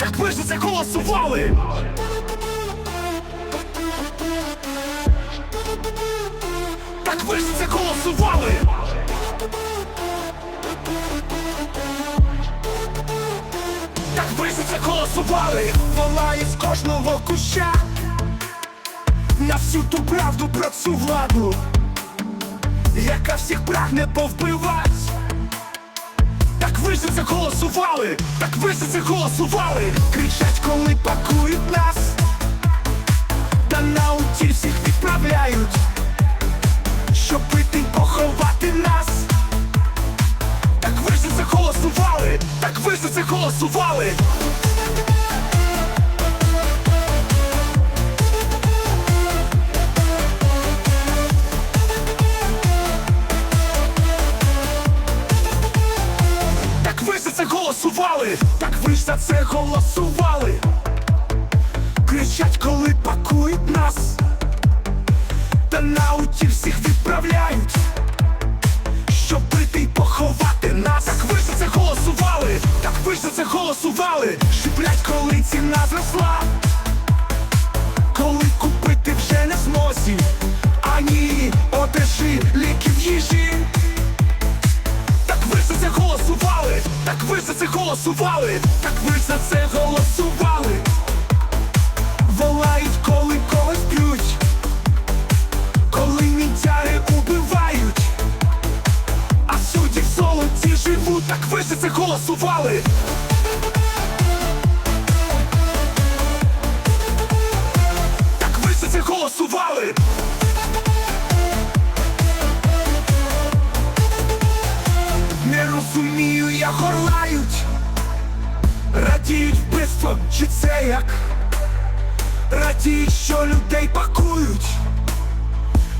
Так ви ж за це голосували! Так ви ж за це голосували! Так ви ж за це голосували! Волає з кожного куща на всю ту правду про цю владу, яка всіх прагне повбивать. Ви ж це голосували! Так ви ж це голосували! Кричать, коли пакують нас, та на уті всіх відправляють, щоб пити поховати нас. Так ви ж це голосували! Так ви ж це голосували! Голосували! Так ви ж за це голосували! Кричать, коли пакують нас, та на уті всіх відправляють, щоб прийти й поховати нас. Так ви ж за це голосували! Так ви ж за це голосували! Шиплять, коли ціна зросла, Так ви за це голосували! Так ви за це голосували! Волають, коли когось б'ють, коли мінтяри убивають, а судді в золоті живуть, так ви за це голосували! Так ви за це голосували! Розумію, як горлають, радіють вбивством, чи це як? Радіють, що людей пакують,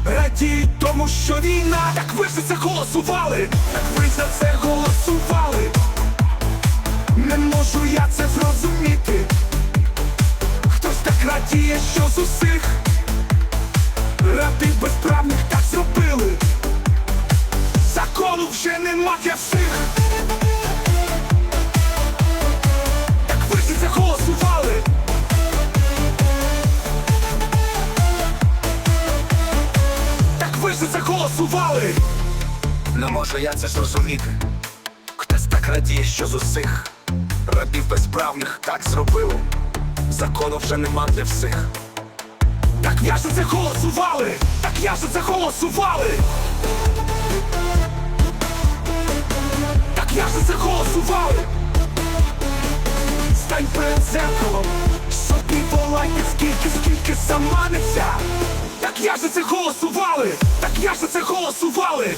радіють тому, що війна, так ви за це голосували, так ви за це голосували. Не можу я це зрозуміти. Хтось так радіє, що з усіх ради безправних для всіх. Так ви ж за це голосували. Так ви ж це голосували. Не можу я це зрозуміти. Хтось так радіє, що з усіх рабів безправних так зробили. Закону вже нема для всіх. Так я ж за це голосували! Так я ж за це голосували! я за це голосував Стань перед що ти волайків, скільки, скільки заманеться. Так я за це голосували, так я за це голосували.